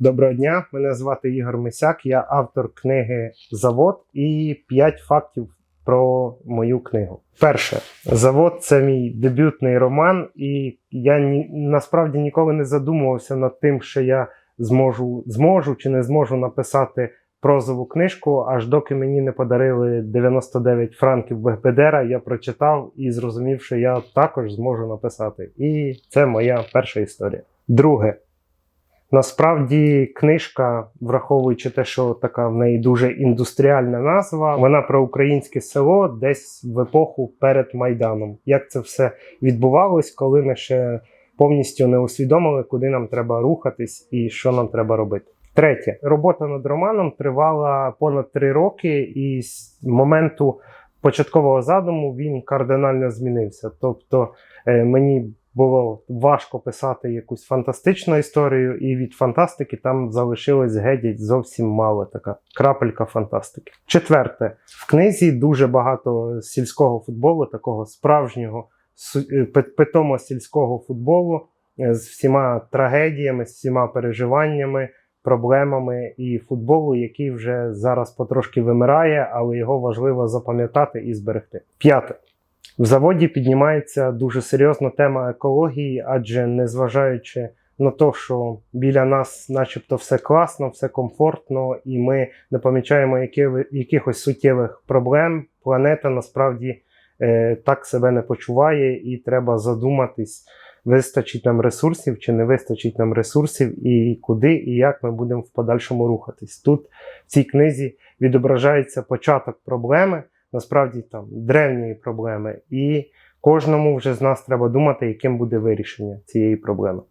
Доброго дня, мене звати Ігор Мисяк, я автор книги Завод і 5 фактів про мою книгу. Перше, завод це мій дебютний роман, і я ні, насправді ніколи не задумувався над тим, що я зможу, зможу чи не зможу написати прозову книжку, аж доки мені не подарили 99 франків Бехбедера, я прочитав і зрозумів, що я також зможу написати. І це моя перша історія. Друге. Насправді книжка, враховуючи те, що така в неї дуже індустріальна назва, вона про українське село десь в епоху перед Майданом. Як це все відбувалось, коли ми ще повністю не усвідомили, куди нам треба рухатись і що нам треба робити. Третє, робота над романом тривала понад три роки, і з моменту початкового задуму він кардинально змінився. Тобто е, мені було важко писати якусь фантастичну історію, і від фантастики там залишилось геть зовсім мало така крапелька фантастики. Четверте, в книзі дуже багато сільського футболу, такого справжнього е, питомо сільського футболу е, з всіма трагедіями, з всіма переживаннями. Проблемами і футболу, який вже зараз потрошки вимирає, але його важливо запам'ятати і зберегти. П'яте. В заводі піднімається дуже серйозна тема екології, адже незважаючи на те, що біля нас, начебто, все класно, все комфортно, і ми не помічаємо які, якихось суттєвих проблем, планета насправді е, так себе не почуває, і треба задуматись, вистачить нам ресурсів чи не вистачить нам ресурсів, і куди і як ми будемо в подальшому рухатись. Тут в цій книзі відображається початок проблеми насправді там древньої проблеми, і кожному вже з нас треба думати, яким буде вирішення цієї проблеми.